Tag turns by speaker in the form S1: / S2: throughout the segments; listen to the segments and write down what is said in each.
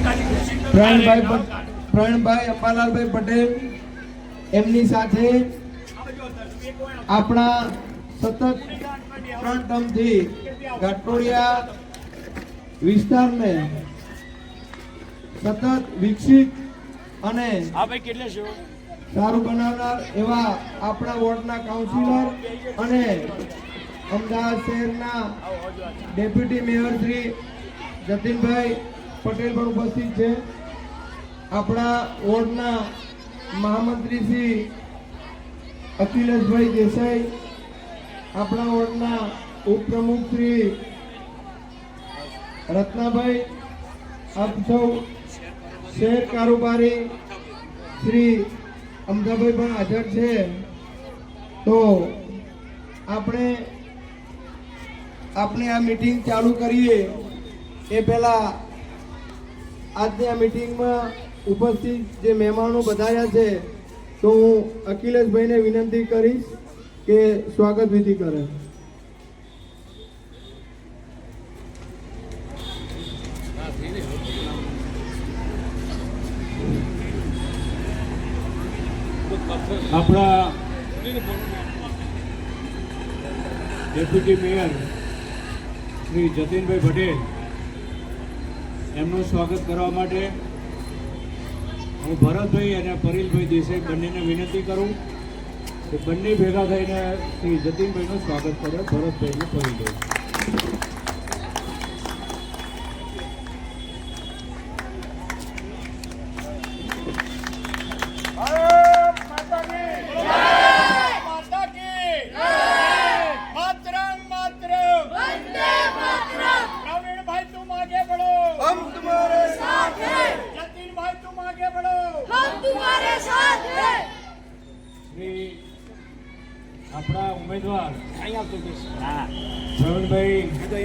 S1: પ્રવીણભાઈ પ્રવીણભાઈ અંબાલાલભાઈ પટેલ એમની સાથે આપણા સતત ત્રણ ટર્મથી ઘાટોડિયા વિસ્તારને સતત વિકસિત અને સારું બનાવનાર એવા આપણા વોર્ડના કાઉન્સિલર અને અમદાવાદ શહેરના ડેપ્યુટી મેયર શ્રી જતીનભાઈ પટેલ પણ ઉપસ્થિત છે. આપણા વોર્ડના મહામંત્રી શ્રી અખિલેશભાઈ દેસાઈ, આપણા વોર્ડના ઉપપ્રમુખ શ્રી રત્નાભાઈ, આપ સૌ શહેર કારોબારી શ્રી અમદાભાઈ પણ હાજર છે. તો આપણે આપણે આ મીટિંગ ચાલુ કરીએ. એ પહેલા આજની આ મીટિંગમાં ઉપસ્થિત જે મહેમાનો બધાયા છે, તો હું અખિલેશભાઈને વિનંતી કરીશ કે સ્વાગત વિધિ કરે.
S2: આપણા ડેપ્યુટી મેયર શ્રી જતીનભાઈ પટેલ એમનું સ્વાગત કરવા માટે હું ભરતભાઈ અને પરિલભાઈ દેસાઈ બંનેને વિનંતી કરું કે બંને ભેગા થઈને શ્રી જતીનભાઈનું સ્વાગત કરે, ભરતભાઈનું પરેશભાઈ હા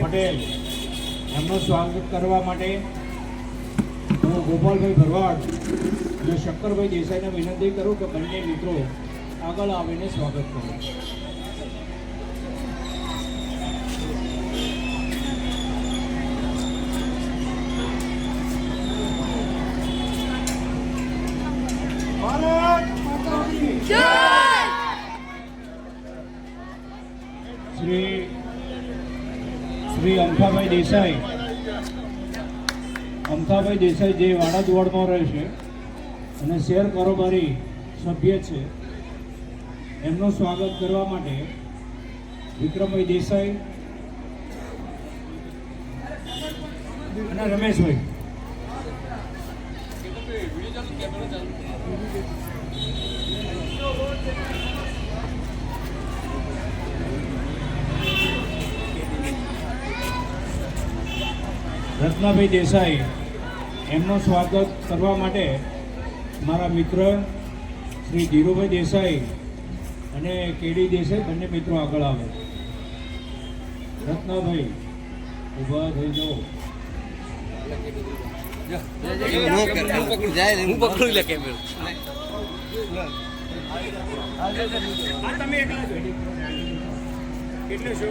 S2: પટેલ, એમનું સ્વાગત કરવા માટે હું ગોપાલભાઈ ભરવાડ અને શંકરભાઈ દેસાઈને વિનંતી કરું કે બંને મિત્રો આગળ આવીને સ્વાગત કરો.
S3: ભારત
S2: શ્રી શ્રી અમથાભાઈ દેસાઈ. અમથાભાઈ દેસાઈ જે વાડાદ વોર્ડમાં રહે છે અને શેર કારોબારી સભ્ય છે. એમનું સ્વાગત કરવા માટે વિક્રમભાઈ દેસાઈ અને રમેશભાઈ. રત્નાભાઈ દેસાઈ, એમનું સ્વાગત કરવા માટે મારા મિત્ર શ્રી ધીરુભાઈ દેસાઈ અને કેડી દેસાઈ બંને મિત્રો આગળ આવે. રત્નાભાઈ, ઊભા થઈ જાઓ.
S4: હું
S5: છો?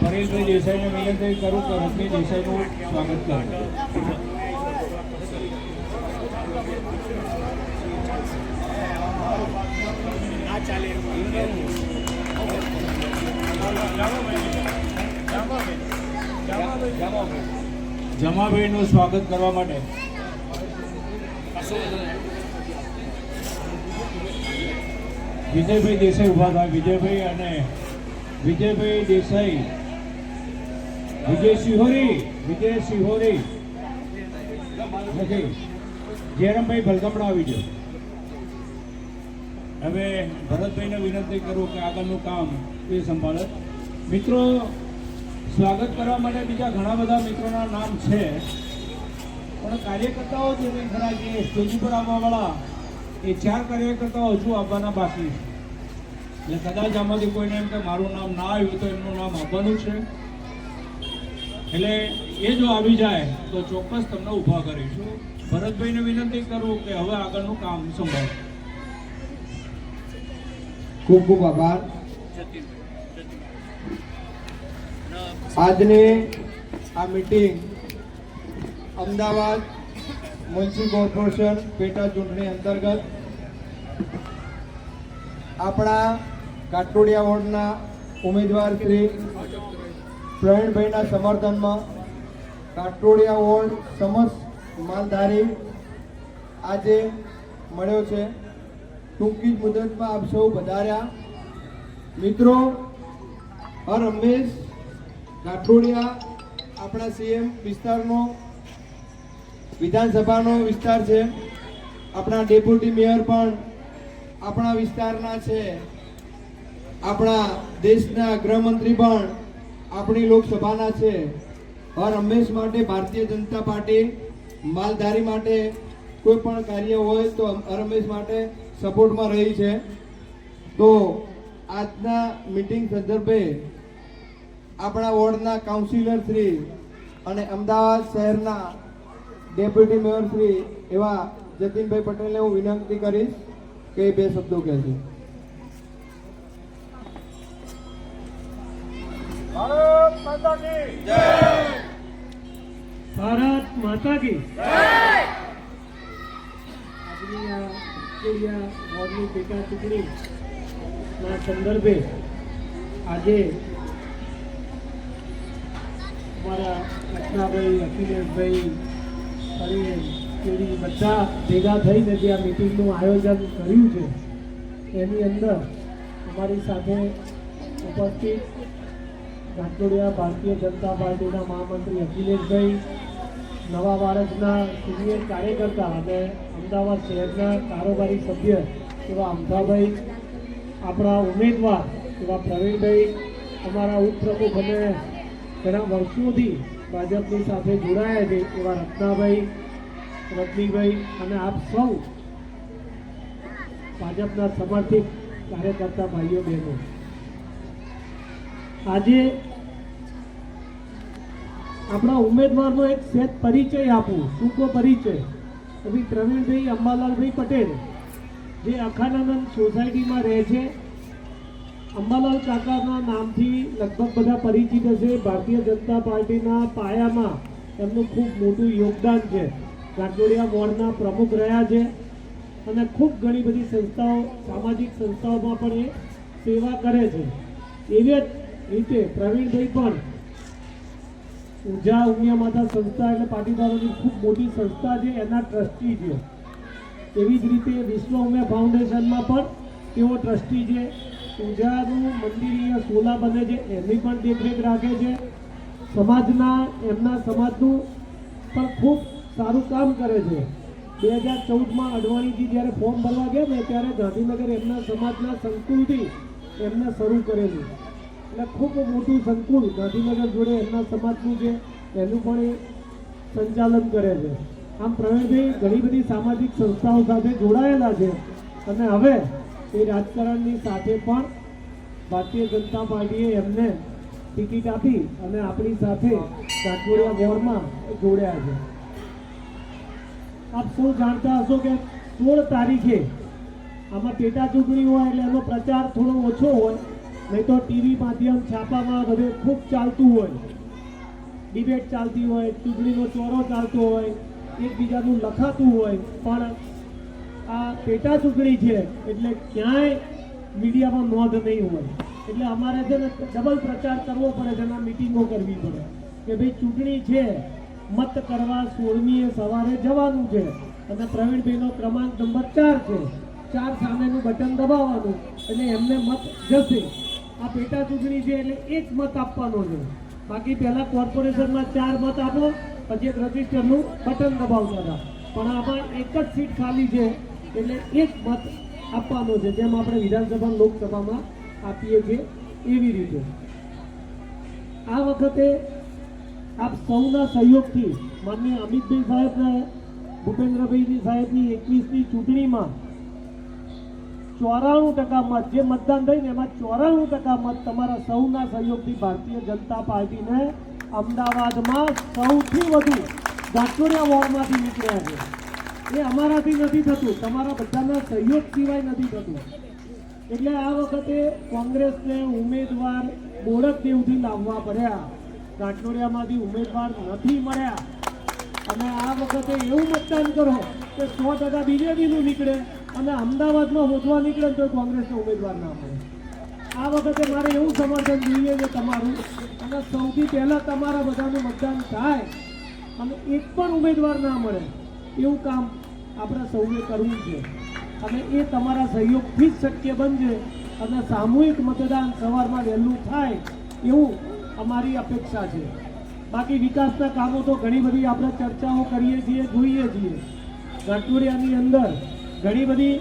S2: પરેશભાઈ દેસાઈને વિનંતી કરું કે રત્ની દેસાઈનું સ્વાગત કરું. જમાભાઈનું સ્વાગત કરવા માટે. વિજયભાઈ દેસાઈ ઊભા થાય. વિજયભાઈ અને વિજયભાઈ દેસાઈ. વિજય સિંહોરી વિજય સિંહોરી. જયરામભાઈ ભલકમડા આવી જાઓ હવે ભરતભાઈને વિનંતી કરું કે આગળનું કામ એ સંભાળે. મિત્રો, સ્વાગત કરવા માટે બીજા ઘણા બધા મિત્રોના નામ છે. પણ કાર્યકર્તાઓ જે ખરા જે સ્ટેજ ઉપર આવવાવાળા એ ચાર કાર્યકર્તાઓ હજુ આવવાના બાકી છે. એટલે કદાચ આમાંથી કોઈને એમ કે મારું નામ ના આવ્યું તો એમનું નામ આવવાનું છે. એટલે એ જો આવી જાય તો ચોક્કસ તમને ઊભા કરીશું. ભરતભાઈને વિનંતી કરું કે હવે આગળનું કામ સંભાળ.
S1: ખૂબ ખૂબ આભાર. આજની આ મીટિંગ અમદાવાદ મ્યુનિસિપલ કોર્પોરેશન પેટા ચૂંટણી અંતર્ગત આપણા કાટોડિયા વોર્ડના ઉમેદવાર શ્રી પ્રવીણભાઈના સમર્થનમાં કાટોડિયા વોર્ડ સમસ્ત માલધારી આજે મળ્યો છે. ટૂંકી જ મુદતમાં આપ સૌ વધાર્યા મિત્રો, હર હંમેશ કાઠોડિયા આપણા સીએમ વિસ્તારનો વિધાનસભાનો વિસ્તાર છે. આપણા ડેપ્યુટી મેયર પણ આપણા વિસ્તારના છે. આપણા દેશના ગૃહમંત્રી પણ આપણી લોકસભાના છે. હર હંમેશ માટે ભારતીય જનતા પાર્ટી માલધારી માટે કોઈ પણ કાર્ય હોય તો હર હંમેશ માટે સપોર્ટમાં રહી છે. તો આજના મિટિંગ સંદર્ભે આપણા વોર્ડના કાઉન્સિલર શ્રી અને અમદાવાદ શહેરના ડેપ્યુટી મેયર શ્રી એવા જતીનભાઈ પટેલને હું વિનંતી કરીશ કે બે શબ્દો કહેશે
S2: ભારત માતા કી
S4: ભારત માતા કી આપણી આ કેડિયા વોર્ડની પેટા ચૂંટણીના સંદર્ભે આજે અમારા કૃષ્ણાભાઈ અખિલેશભાઈ ફરી બધા ભેગા થઈને જે આ મિટિંગનું આયોજન કર્યું છે, એની અંદર અમારી સાથે ઉપસ્થિત ઘાટોડિયા ભારતીય જનતા પાર્ટીના મહામંત્રી અખિલેશભાઈ, નવા બાળકના સિનિયર કાર્યકર્તા અને અમદાવાદ શહેરના કારોબારી સભ્ય એવા અમથાભાઈ, આપણા ઉમેદવાર એવા પ્રવીણભાઈ, અમારા ઉપપ્રમુખ અને ઘણા વર્ષોથી ભાજપની સાથે જોડાયા છે એવા રત્નાભાઈ, રજનીભાઈ અને આપ સૌ ભાજપના સમર્થિત કાર્યકર્તા ભાઈઓ બહેનો. આજે આપણા ઉમેદવારનો એક સેત પરિચય આપું, ટૂંકો પરિચય. એવી પ્રવીણભાઈ અંબાલાલભાઈ પટેલ, જે અખાનાનંદ સોસાયટીમાં રહે છે. અંબાલાલ કાકાના નામથી લગભગ બધા પરિચિત હશે. ભારતીય જનતા પાર્ટીના પાયામાં એમનું ખૂબ મોટું યોગદાન છે. ગાંઠોડિયા વોર્ડના પ્રમુખ રહ્યા છે. અને ખૂબ ઘણી બધી સંસ્થાઓ, સામાજિક સંસ્થાઓમાં પણ એ સેવા કરે છે. એવી જ રીતે પ્રવીણભાઈ પણ ઊર્જા ઉમિયા માતા સંસ્થા એટલે પાટીદારોની ખૂબ મોટી સંસ્થા છે. એના ટ્રસ્ટી છે. એવી જ રીતે વિશ્વ ઉમિયા ફાઉન્ડેશનમાં પણ તેઓ ટ્રસ્ટી છે. ઊંઝાનું મંદિર અહીંયા સોલા બને છે એની પણ દેખરેખ રાખે છે. સમાજના, એમના સમાજનું પણ ખૂબ સારું કામ કરે છે. બે હજાર ચૌદમાં અડવાણીજી જ્યારે ફોર્મ ભરવા ગયા ને, ત્યારે ગાંધીનગર એમના સમાજના સંકુલથી એમને શરૂ કરેલું. એટલે ખૂબ મોટું સંકુલ ગાંધીનગર જોડે એમના સમાજનું છે, એનું પણ સંચાલન કરે છે. આમ પ્રવીણભાઈ ઘણી બધી સામાજિક સંસ્થાઓ સાથે જોડાયેલા છે. અને હવે એ રાજકારણની સાથે પણ ભારતીય જનતા પાર્ટીએ એમને ટિકિટ આપી અને આપણી સાથે કાટોડિયા વોર્ડમાં જોડ્યા છે. આપ સૌ જાણતા હશો કે સોળ તારીખે આમાં પેટા ચૂંટણી હોય એટલે એનો પ્રચાર થોડો ઓછો હોય, નહીં તો ટીવી માધ્યમ છાપામાં બધે ખૂબ ચાલતું હોય. ડિબેટ ચાલતી હોય, ચૂંટણીનો ચોરો ચાલતો હોય, એકબીજાનું લખાતું હોય, પણ આ પેટા ચૂંટણી છે, એટલે ક્યાંય મીડિયામાં નોંધ નહીં હોય. એટલે અમારે છે ને ડબલ પ્રચાર કરવો પડે છે અને મિટિંગો કરવી પડે. કે ભાઈ ચૂંટણી છે, મત કરવા સોળમીએ સવારે જવાનું છે. અને પ્રવીણભાઈનો ક્રમાંક નંબર ચાર છે. ચાર સામેનું બટન દબાવવાનું, એટલે એમને મત જશે. આ પેટા ચૂંટણી છે, એટલે એક મત આપવાનો છે. બાકી પહેલાં કોર્પોરેશનમાં ચાર મત આપો, પછી એક રજીસ્ટરનું બટન દબાવતા હતા. પણ આમાં એક જ સીટ ખાલી છે. એટલે એક મત આપવાનો છે, જેમ આપણે વિધાનસભા લોકસભામાં આપીએ છીએ એવી રીતે. આ વખતે આપ સૌના સહયોગથી માનનીય અમિતભાઈ સાહેબના ભૂપેન્દ્રભાઈની સાહેબની એકવીસની ચૂંટણીમાં ચોરાણું ટકા મત, જે મતદાન થઈને એમાં ચોરાણું ટકા મત તમારા સૌના સહયોગથી ભારતીય જનતા પાર્ટીને અમદાવાદમાં સૌથી વધુ ગાંઠોડિયા વોર્ડમાંથી નીકળ્યા છે. એ અમારાથી નથી થતું. તમારા બધાના સહયોગ સિવાય નથી થતું. એટલે આ વખતે કોંગ્રેસને ઉમેદવાર બોડક દેવથી લાવવા પડ્યા. કાટલોડિયામાંથી ઉમેદવાર નથી મળ્યા. અને આ વખતે એવું મતદાન કરો કે સો ટકા બીજેપીનું નીકળે અને અમદાવાદમાં હોદવા નીકળે તો કોંગ્રેસનો ઉમેદવાર ના મળે. આ વખતે મારે એવું સમર્થન જોઈએ છે તમારું અને સૌથી પહેલાં તમારા બધાનું મતદાન થાય અને એક પણ ઉમેદવાર ના મળે. એવું કામ આપણે સૌએ કરવું છે. અને એ તમારા સહયોગથી જ શક્ય બનશે. અને સામૂહિક મતદાન સવારમાં વહેલું થાય એવું અમારી અપેક્ષા છે. બાકી વિકાસના કામો તો ઘણી બધી આપણે ચર્ચાઓ કરીએ છીએ, જોઈએ છીએ. ગટુરિયાની અંદર ઘણી બધી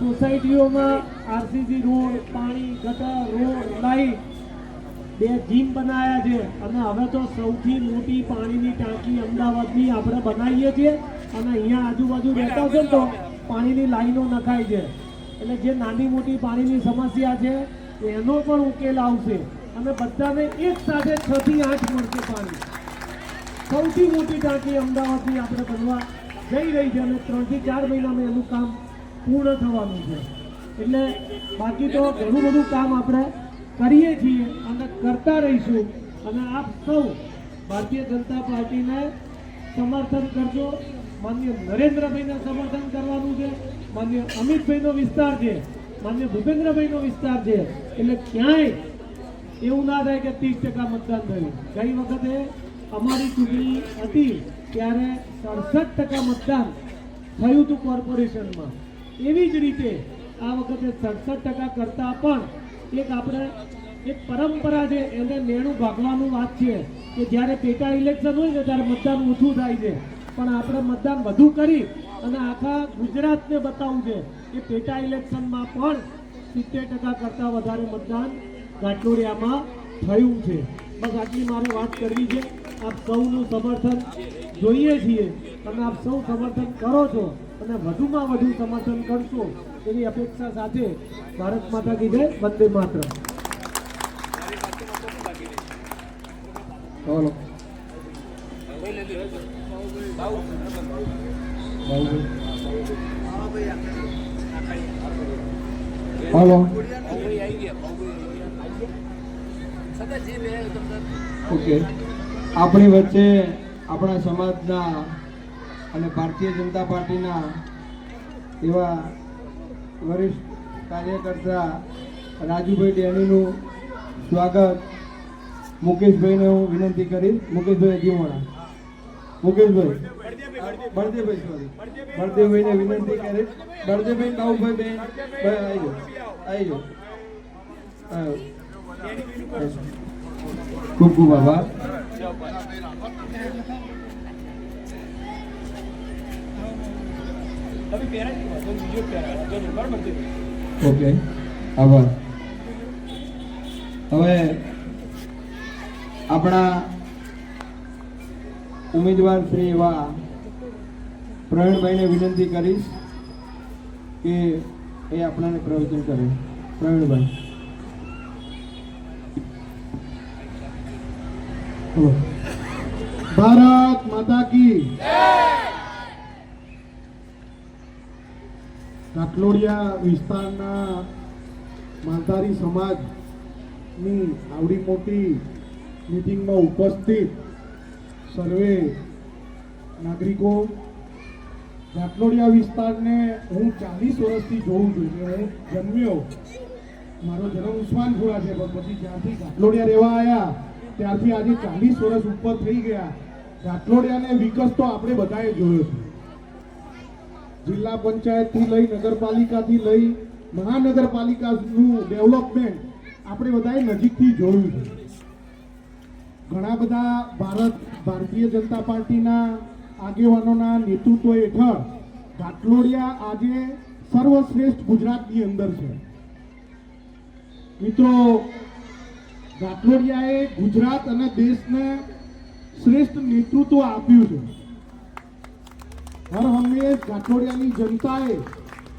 S4: સોસાયટીઓમાં આરસીસી રોડ, પાણી, ગટર, રોડ, લાઈટ બે જીમ બનાવ્યા છે. અને હવે તો સૌથી મોટી પાણીની ટાંકી અમદાવાદની આપણે બનાવીએ છીએ. અને અહીંયા આજુબાજુ રહેતા છે ને તો પાણીની લાઈનો નખાય છે. એટલે જે નાની મોટી પાણીની સમસ્યા છે એનો પણ ઉકેલ આવશે. અને બધાને એક સાથે છ થી આઠ મળશે પાણી. સૌથી મોટી ટાંકી અમદાવાદની આપણે બનવા જઈ રહી છે અને ત્રણથી ચાર મહિનામાં એનું કામ પૂર્ણ થવાનું છે. એટલે બાકી તો ઘણું બધું કામ આપણે કરીએ છીએ અને કરતા રહીશું. અને આપ સૌ ભારતીય જનતા પાર્ટીને સમર્થન કરજો. માન્ય નરેન્દ્રભાઈને સમર્થન કરવાનું છે. માન્ય અમિતભાઈનો વિસ્તાર છે. માન્ય ભૂપેન્દ્રભાઈનો વિસ્તાર છે. એટલે ક્યાંય એવું ના થાય કે ત્રીસ ટકા મતદાન થયું. ગઈ વખતે અમારી ચૂંટણી હતી ત્યારે સડસઠ ટકા મતદાન થયું હતું કોર્પોરેશનમાં. એવી જ રીતે આ વખતે સડસઠ ટકા કરતાં પણ એક આપણે એક પરંપરા છે, એને નેણું ભાગવાનું વાત છે. કે જ્યારે પેટા ઇલેક્શન હોય ને ત્યારે મતદાન ઓછું થાય છે. પણ આપણે મતદાન વધુ કરી અને આખા ગુજરાતને બતાવવું છે કે પેટા ઇલેક્શનમાં પણ સિત્તેર ટકા કરતાં વધારે મતદાન ગાંઠોડિયામાં થયું છે. બસ આટલી મારે વાત કરવી છે. આપ સૌનું સમર્થન જોઈએ છીએ. અને આપ સૌ સમર્થન કરો છો અને વધુમાં વધુ સમર્થન કરશો એની અપેક્ષા સાથે ભારત માતા કીધે વંદે માત્ર
S1: ચાલો હાલો ઓકે આપણી વચ્ચે આપણા સમાજના અને ભારતીય જનતા પાર્ટીના એવા વરિષ્ઠ કાર્યકર્તા રાજુભાઈ ડેણીનું સ્વાગત મુકેશભાઈને હું વિનંતી કરીશ મુકેશભાઈ જીવાણા મુકેશભાઈ બળદેવભાઈ સોરી બળદેવભાઈને વિનંતી કરીશ બળદેવભાઈ કાઉભાઈ બેન ભાઈ આવી જાઓ આવી જાઓ ખૂબ ખૂબ આભાર
S2: તમે પહેરા જ નહીં, તો બીજો પહેરા જરૂર બરાબર છે
S1: ઓકે આભાર હવે આપણા ઉમેદવાર શ્રી એવા પ્રવીણભાઈને વિનંતી કરીશ કે એ આપણાને પ્રવચન કરે. પ્રવીણભાઈ.
S6: ભારત માતા કી કાટલોડિયા વિસ્તારના માલધારી સમાજની આવડી મોટી મિટિંગમાં ઉપસ્થિત સર્વે નાગરિકો કાટલોડિયા વિસ્તારને હું ચાલીસ વર્ષથી જોઉં છું. કે હું જન્મ્યો. મારો જન્મ ઉસ્માનપુરા છે, પણ પછી જ્યાંથી કાટલોડિયા રહેવા આવ્યા ત્યારથી આજે ચાલીસ વર્ષ ઉપર થઈ ગયા. કાટલોડિયાને વિકાસ તો આપણે બધાએ જોયો છે. જિલ્લા પંચાયતથી લઈ નગરપાલિકાથી લઈ મહાનગરપાલિકાનું ડેવલપમેન્ટ આપણે બધાએ નજીકથી જોયું છે. ઘણા બધા ભારત, ભારતીય જનતા પાર્ટીના આગેવાનોના નેતૃત્વ હેઠળ ઘાટલોડિયા આજે સર્વશ્રેષ્ઠ ગુજરાતની અંદર છે. મિત્રો, ઘાટલોડિયાએ ગુજરાત અને દેશને શ્રેષ્ઠ નેતૃત્વ આપ્યું છે. હર હંમેશ ઘાટલોડિયાની જનતાએ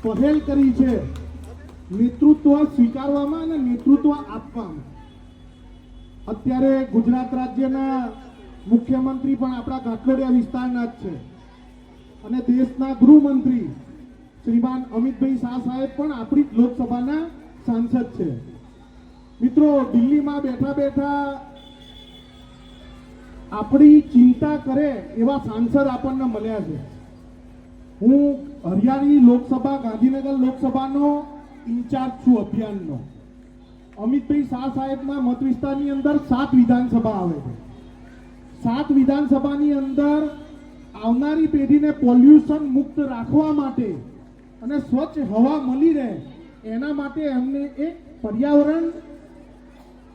S6: પહેલ કરી છે નેતૃત્વ સ્વીકારવામાં અત્યારે ગુજરાત રાજ્યના મુખ્યમંત્રી પણ આપણા ઘાટલોડિયા વિસ્તારના જ છે. અને દેશના ગૃહમંત્રી શ્રીમાન અમિતભાઈ શાહ સાહેબ પણ આપણી જ લોકસભાના સાંસદ છે. મિત્રો, દિલ્હીમાં બેઠા બેઠા આપણી ચિંતા કરે એવા સાંસદ આપણને મળ્યા છે. હું હરિયાણી લોકસભા, ગાંધીનગર લોકસભાનો ઇન્ચાર્જ છું અભિયાનનો. અમિતભાઈ શાહ સાહેબના મત વિસ્તારની અંદર સાત વિધાનસભા આવે છે. સાત વિધાનસભાની અંદર આવનારી પેઢીને પોલ્યુશન મુક્ત રાખવા માટે અને સ્વચ્છ હવા મળી રહે, એના માટે એમને એક પર્યાવરણ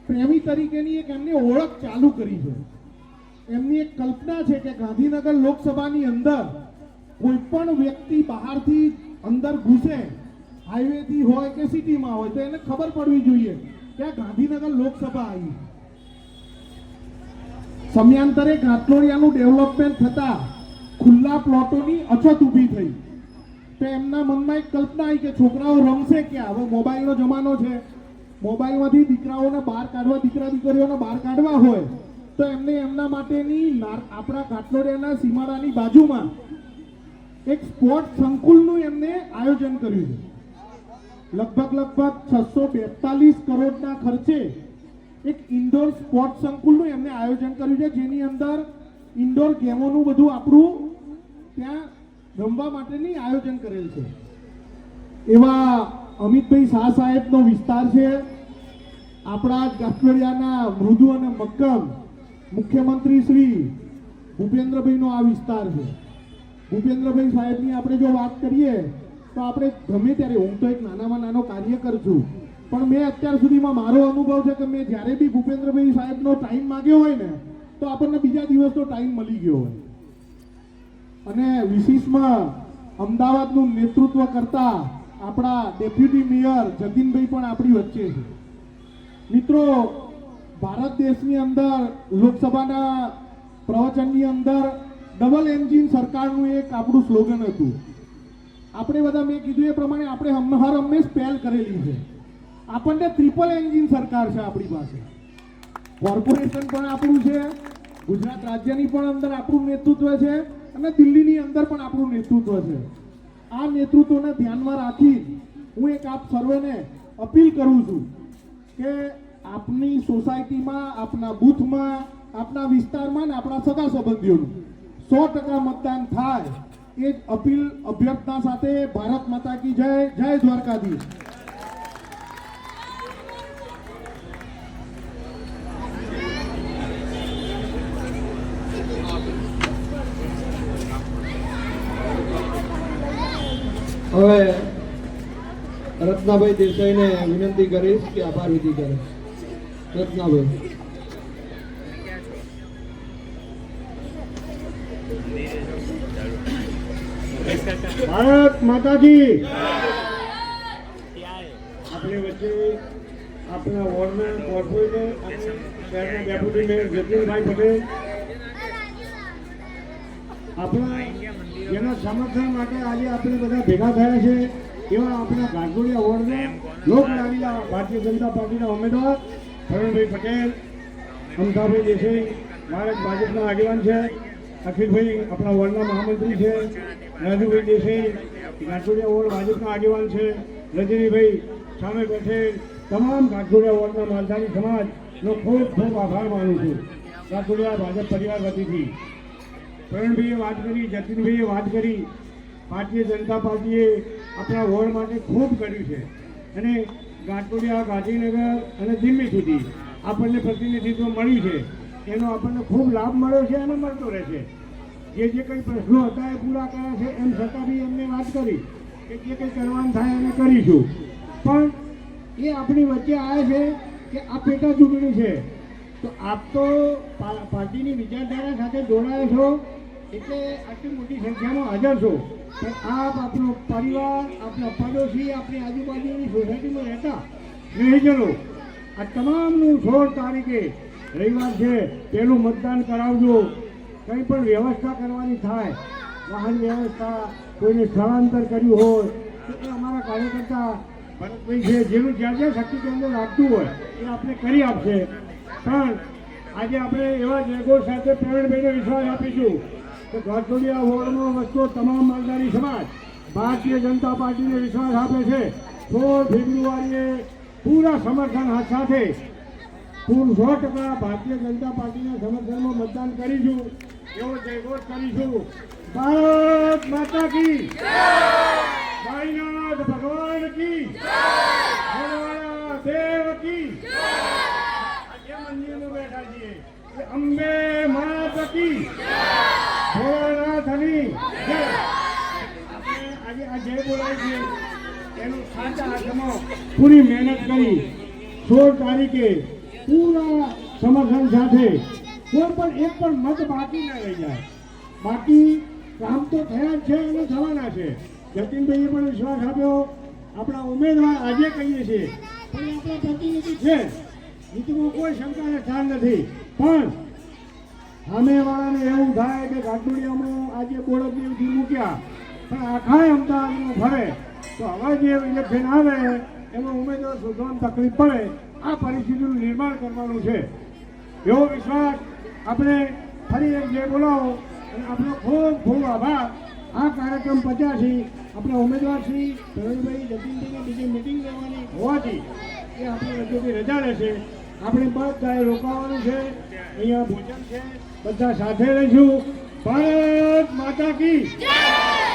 S6: પ્રેમી તરીકેની એક એમની ઓળખ ચાલુ કરી છે. એમની એક કલ્પના છે કે ગાંધીનગર લોકસભાની અંદર કોઈ પણ વ્યક્તિ બહારથી અંદર ઘૂસે, હાઈવેથી હોય કે સિટીમાં હોય તો એને ખબર પડવી જોઈએ. આ ગાંધીનગર લોકસભા આવી? સમયાંતરે ઘાટલોડિયાનું ડેવલપમેન્ટ થતા ખુલ્લા પ્લોટોની અછત ઊભી થઈ. તો એમના મનમાં એક કલ્પના આવી કે છોકરાઓ રમશે ક્યાં? હવે મોબાઈલનો જમાનો છે. મોબાઈલમાંથી દીકરાઓને બહાર કાઢવા, દીકરા દીકરીઓને બહાર કાઢવા હોય, તો એમને એમના માટેની આપણા ઘાટલોડિયાના સીમાડાની બાજુમાં એક સ્પોર્ટ સંકુલનું એમને આયોજન કર્યું છે. લગભગ લગભગ છસો બેતાલીસ કરોડના ખર્ચે એક ઇન્ડોર સ્પોર્ટ સંકુલનું એમને આયોજન કર્યું છે, જેની અંદર ઇન્ડોર ગેમોનું બધું આપણું ત્યાં રમવા માટેની આયોજન કરેલ છે. એવા અમિતભાઈ શાહ સાહેબનો વિસ્તાર છે. આપણા જ મૃદુ અને મક્કમ મુખ્યમંત્રી શ્રી ભૂપેન્દ્રભાઈનો આ વિસ્તાર છે. ભૂપેન્દ્રભાઈ સાહેબની આપણે જો વાત કરીએ તો આપણે ગમે ત્યારે, હું તો એક નાનામાં નાનો કાર્યકર છું, પણ મેં અત્યાર સુધીમાં મારો અનુભવ છે કે મેં જ્યારે બી ભૂપેન્દ્રભાઈ સાહેબનો ટાઈમ માગ્યો હોય ને, તો આપણને બીજા દિવસનો ટાઈમ મળી ગયો હોય. અને વિશેષમાં અમદાવાદનું નેતૃત્વ કરતા આપણા ડેપ્યુટી મેયર જતીનભાઈ પણ આપણી વચ્ચે છે. મિત્રો, ભારત દેશની અંદર, લોકસભાના પ્રવચનની અંદર ડબલ એન્જિન સરકારનું એક આપણું સ્લોગન હતું. આપણે બધા મેં કીધું એ પ્રમાણે આપણે હર હંમેશ પહેલ કરેલી છે. આપણને ટ્રિપલ એન્જિન સરકાર છે આપણી પાસે. કોર્પોરેશન પણ આપણું છે, ગુજરાત રાજ્યની પણ અંદર આપણું નેતૃત્વ છે, અને દિલ્હીની અંદર પણ આપણું નેતૃત્વ છે. આ નેતૃત્વને ધ્યાનમાં રાખી હું એક આપ સર્વેને અપીલ કરું છું કે આપની સોસાયટીમાં, આપના બૂથમાં, આપના વિસ્તારમાં ને આપણા સગા સંબંધીઓનું સો ટકા મતદાન થાય. એ જ અપીલ અભ્યર્થના સાથે ભારત માતા કી જય જય દ્વારકાધીશ
S1: હવે રત્નાભાઈ દેસાઈને વિનંતી કરીશ કે આભાર વિધિ કરે. રત્નાભાઈ.
S7: ભારત માતાજી! આપણી વચ્ચે આપણા વોર્ડના કોર્પોરેટર અને ડેપ્યુટી મેયર જતીનભાઈ પટેલ, આપણા જેના સમર્થન માટે આજે આપણે બધા ભેગા થયા છે, એવા આપણા ગાંધોડિયા વોર્ડના લોકલાડીલા ભારતીય જનતા પાર્ટીના ઉમેદવાર પ્રવીણભાઈ પટેલ અમદાભાઈ દેસાઈ, ભારત ભાજપના આગેવાન છે, અખિલભાઈ આપણા વોર્ડના મહામંત્રી છે રાજુભાઈ દેસાઈ ગાંઠોડિયા વોર્ડ ભાજપના આગેવાન છે, રજનીભાઈ સામે બેઠેલ તમામ ગાંઠોડિયા વોર્ડના માલધારી સમાજનો ખૂબ ખૂબ આભાર માનું છું. ગાંઠોડિયા ભાજપ પરિવાર વતીથી. પ્રવીણભાઈએ વાત કરી, જતીનભાઈએ વાત કરી. ભારતીય જનતા પાર્ટીએ આપણા વોર્ડ માટે ખૂબ કર્યું છે. અને ગાંઠોડિયા ગાંધીનગર અને દિલ્હી સુધી આપણને પ્રતિનિધિત્વ મળ્યું છે. એનો આપણને ખૂબ લાભ મળ્યો છે અને મળતો રહેશે જે જે કંઈ પ્રશ્નો હતા એ પૂરા કર્યા છે, એમ છતાં બી એમને વાત કરી કે જે કંઈ કરવાનું થાય એને કરીશું. પણ એ આપણી વચ્ચે આવે છે કે આ પેટા ચૂંટણી છે. તો આપ તો પાર્ટીની વિચારધારા સાથે જોડાયા છો, એટલે આટલી મોટી સંખ્યામાં હાજર છો. પણ આપ, આપણો પરિવાર, આપણા પડોશી, આપણી આજુબાજુની સોસાયટીમાં રહેતા સ્નેહીજનો, આ તમામનું સોળ તારીખે રવિવાર છે. પહેલું મતદાન કરાવજો. કંઈ પણ વ્યવસ્થા કરવાની થાય, વાહન વ્યવસ્થા કોઈને સ્થળાંતર કર્યું હોય, તો એ અમારા કાર્યકર્તા ભરતભાઈ છે, જેનું જ્યાં જ્યાં શક્તિ કેન્દ્ર લાગતું હોય, એ આપણે કરી આપશે. પણ આજે આપણે એવા જગો સાથે પ્રવીણભાઈને વિશ્વાસ આપીશું કે ઘરછોડિયા વોર્ડમાં વસતો તમામ માલધારી સમાજ ભારતીય જનતા પાર્ટીને વિશ્વાસ આપે છે. સોળ ફેબ્રુઆરીએ પૂરા સમર્થન સાથે હું સો ટકા ભારતીય જનતા પાર્ટીના સમર્થનમાં મતદાન કરીશું. એવો જયઘોષ કરીશું. ભારત માતા કી સાઈનાથ ભગવાન કી દેવ કી મંદિરમાં બેઠા છીએ. અંબે માત કી ભોળાનાથની જય! આજે આ જય બોલાય છે એનું સાચા અર્થમાં પૂરી મહેનત કરી. સોળ તારીખે પૂરા સમર્થન સાથે કોઈ પણ એક પણ મત બાકી ના રહી જાય. બાકી કામ તો થયા છે અને થવાના છે. જતીનભાઈએ પણ વિશ્વાસ આપ્યો. આપણા ઉમેદવાર આજે કહીએ છીએ. પણ આપણા પ્રતિનિધિ છે. નીતિમાં કોઈ શંકાને સ્થાન નથી. પણ સામેવાળાને એવું થાય કે ઘાટુડિયામાં આજે બોડકદેવથી મૂક્યા. પણ આખા અમદાવાદમાં ફરે. તો હવે જે ઇલેક્શન આવે એમાં ઉમેદવાર શોધવાની તકલીફ પડે. આ પરિસ્થિતિનું નિર્માણ કરવાનું છે. એવો વિશ્વાસ આપણે ફરી એક જે બોલાવો અને આપણો ખૂબ ખૂબ આભાર. આ કાર્યક્રમ પચાસી આપણા ઉમેદવાર શ્રી ધરણભાઈ જતીનભાઈને બીજી મિટિંગ લેવાની હોવાથી એ આપણે રજૂથી રજા રહેશે. આપણે બધાએ રોકાવાનું છે. અહીંયા ભોજન છે. બધા સાથે રહીશું. ભારત માતા કી.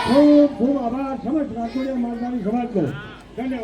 S7: ખૂબ ખૂબ આભાર. સમજ રાખોડિયા માતાની સમાજનો ધન્યવાદ.